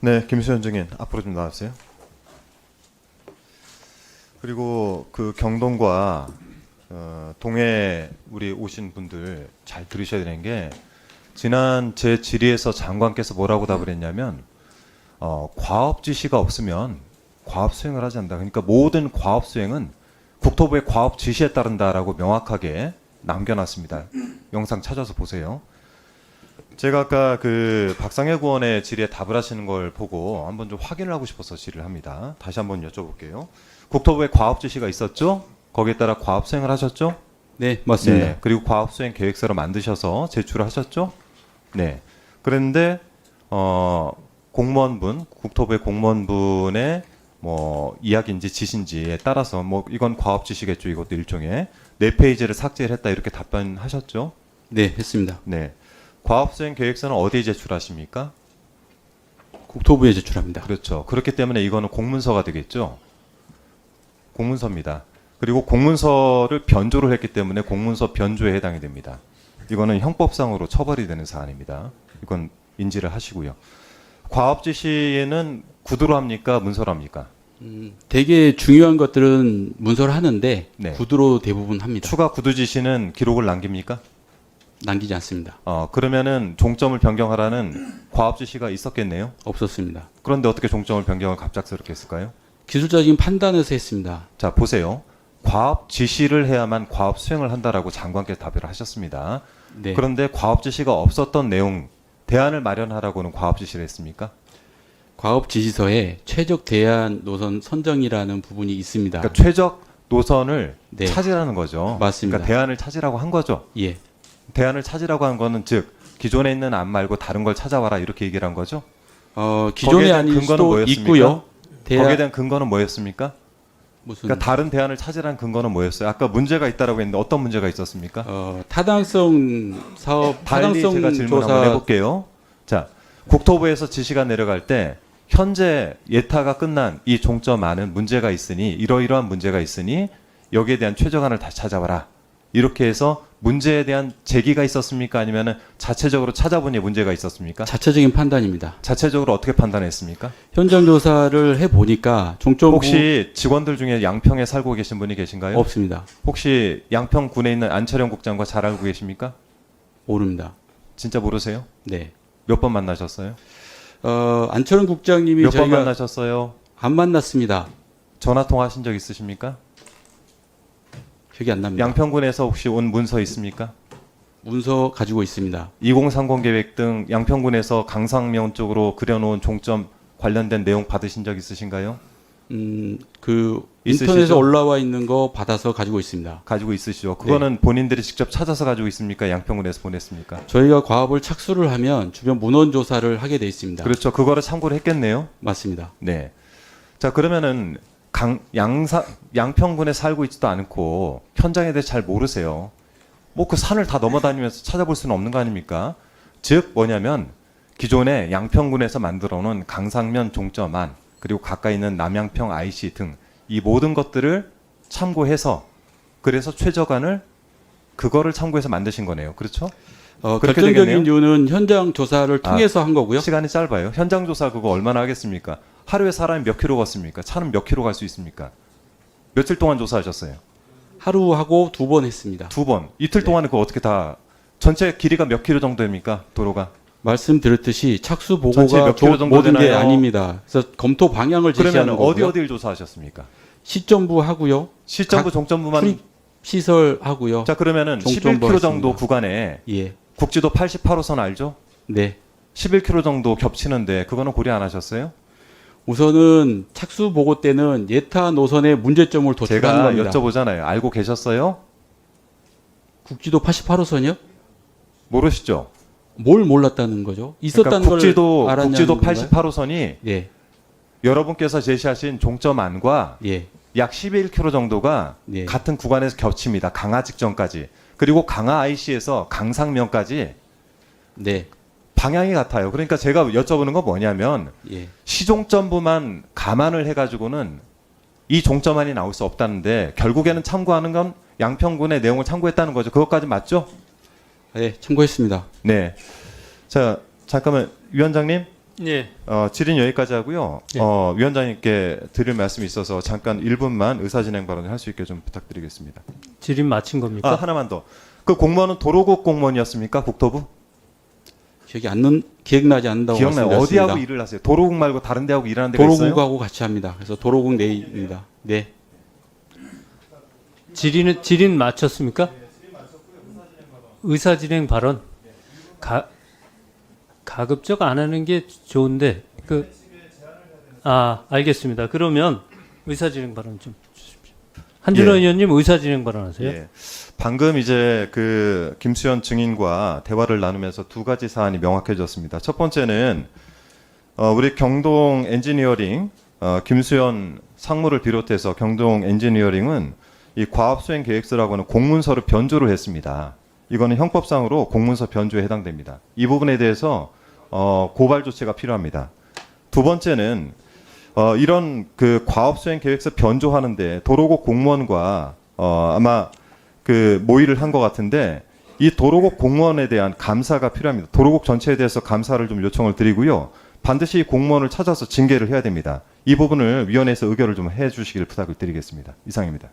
네, 김수현 증인 앞으로 좀 나와주세요. 그리고 그 경동과 어, 동해 우리 오신 분들 잘 들으셔야 되는 게 지난 제 질의에서 장관께서 뭐라고 답을 했냐면 어, 과업 지시가 없으면 과업 수행을 하지 않는다. 그러니까 모든 과업 수행은 국토부의 과업 지시에 따른다라고 명확하게 남겨놨습니다. 영상 찾아서 보세요. 제가 아까 그 박상혜 구원의 질의에 답을 하시는 걸 보고 한번 좀 확인을 하고 싶어서 질의를 합니다. 다시 한번 여쭤볼게요. 국토부에 과업 지시가 있었죠? 거기에 따라 과업 수행을 하셨죠? 네, 맞습니다. 네. 그리고 과업 수행 계획서를 만드셔서 제출을 하셨죠? 네. 그런데 어 공무원분, 국토부의 공무원분의 뭐 이야기인지 지시인지에 따라서 뭐 이건 과업 지시겠죠. 이것도 일종의 네 페이지를 삭제를 했다 이렇게 답변하셨죠? 네, 했습니다. 네. 과업 수행 계획서는 어디에 제출하십니까? 국토부에 제출합니다. 그렇죠. 그렇기 때문에 이거는 공문서가 되겠죠. 공문서입니다. 그리고 공문서를 변조를 했기 때문에 공문서 변조에 해당이 됩니다. 이거는 형법상으로 처벌이 되는 사안입니다. 이건 인지를 하시고요. 과업 지시에는 구두로 합니까? 문서로 합니까? 음, 되게 중요한 것들은 문서를 하는데 네. 구두로 대부분 합니다. 추가 구두 지시는 기록을 남깁니까? 남기지 않습니다. 어, 그러면은 종점을 변경하라는 과업 지시가 있었겠네요. 없었습니다. 그런데 어떻게 종점을 변경을 갑작스럽게 했을까요? 기술적인 판단에서 했습니다. 자 보세요. 과업 지시를 해야만 과업 수행을 한다라고 장관께서 답을 하셨습니다. 네. 그런데 과업 지시가 없었던 내용 대안을 마련하라고는 과업 지시를 했습니까? 과업 지시서에 최적 대안 노선 선정이라는 부분이 있습니다. 그러니까 최적 노선을 네. 찾으라는 거죠. 맞습니다. 그러니까 대안을 찾으라고 한 거죠. 예. 대안을 찾으라고 한 거는 즉 기존에 있는 안 말고 다른 걸 찾아와라 이렇게 얘기를 한 거죠. 어, 아닐 근거는 수도 뭐였습니까? 있고요. 대안 거기에 대한 근거는 뭐였습니까? 무슨 그러니까 다른 대안을 찾으라는 근거는 뭐였어요? 아까 문제가 있다라고 했는데 어떤 문제가 있었습니까? 어, 타당성 사업 달리 타당성 제가 질문 한번 조사 해볼게요. 자, 국토부에서 지시가 내려갈 때 현재 예타가 끝난 이 종점 안은 문제가 있으니 이러이러한 문제가 있으니 여기에 대한 최저안을 다시 찾아봐라. 이렇게 해서 문제에 대한 제기가 있었습니까? 아니면은 자체적으로 찾아보니 문제가 있었습니까? 자체적인 판단입니다. 자체적으로 어떻게 판단했습니까? 현장 조사를 해 보니까 종점 혹시 직원들 중에 양평에 살고 계신 분이 계신가요? 없습니다. 혹시 양평군에 있는 안철영 국장과 잘 알고 계십니까? 모릅니다. 진짜 모르세요? 네. 몇 번 만나셨어요? 어, 안철은 국장님이 몇 번 만나셨어요? 안 만났습니다. 전화 통화하신 적 있으십니까? 기억이 안 납니다. 양평군에서 혹시 온 문서 있습니까? 문서 가지고 있습니다. 2030 계획 등 양평군에서 강상면 쪽으로 그려놓은 종점 관련된 내용 받으신 적 있으신가요? 음, 그 있으시죠? 인터넷에 올라와 있는 거 받아서 가지고 있습니다. 가지고 있으시죠? 그거는 본인들이 직접 찾아서 가지고 있습니까? 양평군에서 보냈습니까? 저희가 과업을 착수를 하면 주변 문헌 조사를 하게 돼 있습니다. 그렇죠. 그거를 참고를 했겠네요. 맞습니다. 네. 자 그러면은 강 양사 양평군에 살고 있지도 않고 현장에 대해 잘 모르세요. 뭐 그 산을 다 넘어다니면서 찾아볼 수는 없는 거 아닙니까? 즉 뭐냐면 기존에 양평군에서 만들어 놓은 강상면 종점안 그리고 가까이 있는 남양평 IC 등 이 모든 것들을 참고해서 그래서 최저간을 그거를 참고해서 만드신 거네요. 그렇죠? 어, 결정적인 되겠네요. 이유는 현장 조사를 아, 통해서 한 거고요. 시간이 짧아요. 현장 조사 그거 얼마나 하겠습니까? 하루에 사람이 몇 킬로 걷습니까? 차는 몇 킬로 갈 수 있습니까? 며칠 동안 조사하셨어요? 하루 하고 두 번 했습니다. 두 번. 이틀 네. 동안은 그거 어떻게 다 전체 길이가 몇 킬로 정도입니까? 도로가? 말씀드렸듯이 착수 보고가 조- 정도 모든 게 되나요? 아닙니다. 그래서 검토 방향을 제시하는 거고요. 어디 어디를 조사하셨습니까? 시점부 하고요. 시점부 각 종점부만 시설 하고요. 자 그러면은 종점부 11km 정도. 구간에 예. 국지도 88호선 알죠? 네. 11km 정도 겹치는데 그거는 고려 안 하셨어요? 우선은 착수 보고 때는 예타 노선의 문제점을 도출한 제가 겁니다. 여쭤보잖아요. 알고 계셨어요? 국지도 88호선이요? 모르시죠? 뭘 몰랐다는 거죠? 있었다는 그러니까 국지도 걸 알았냐는 국지도 건가요? 88호선이 예. 여러분께서 제시하신 종점 안과 예. 약 11km 정도가 예. 같은 구간에서 겹칩니다. 강화 직전까지. 그리고 강화 IC에서 강상면까지 네. 방향이 같아요. 그러니까 제가 여쭤보는 건 뭐냐면 예. 시종점부만 감안을 해가지고는 이 종점안이 나올 수 없다는데 결국에는 참고하는 건 양평군의 내용을 참고했다는 거죠. 그것까지 맞죠? 예, 참고했습니다. 네. 자 잠깐만 위원장님 예. 어, 질의는 여기까지 하고요. 예. 어, 위원장님께 드릴 말씀이 있어서 잠깐 1분만 의사진행 발언을 할 수 있게 좀 부탁드리겠습니다. 질의 마친 겁니까? 아, 하나만 더. 그 공무원은 도로국 공무원이었습니까? 국토부? 기억이 안 는, 기억나지 않는다고 기억나요? 말씀드렸습니다. 어디하고 일을 하세요? 도로국 말고 다른 데하고 일하는 데가 있어요? 도로국하고 같이 합니다. 그래서 도로국 내입니다. 네. 질의는 질의는 마쳤습니까? 의사 진행 발언 가 가급적 안 하는 게 좋은데 그 아 알겠습니다. 그러면 의사 진행 발언 좀 주십시오. 한준호 예. 의원님 의사 진행 발언하세요. 예. 방금 이제 그 김수현 증인과 대화를 나누면서 두 가지 사안이 명확해졌습니다. 첫 번째는 어, 우리 경동 엔지니어링 어, 김수현 상무를 비롯해서 경동 엔지니어링은 이 과업 수행 계획서라고 하는 공문서를 변조를 했습니다. 이거는 형법상으로 공문서 변조에 해당됩니다. 이 부분에 대해서 어, 고발 조치가 필요합니다. 두 번째는 어, 이런 그 과업 수행 계획서 변조하는데 도로국 공무원과 어, 아마 그 모의를 한 것 같은데 이 도로국 공무원에 대한 감사가 필요합니다. 도로국 전체에 대해서 감사를 좀 요청을 드리고요. 반드시 이 공무원을 찾아서 징계를 해야 됩니다. 이 부분을 위원회에서 의결을 좀 해주시기를 부탁을 드리겠습니다. 이상입니다.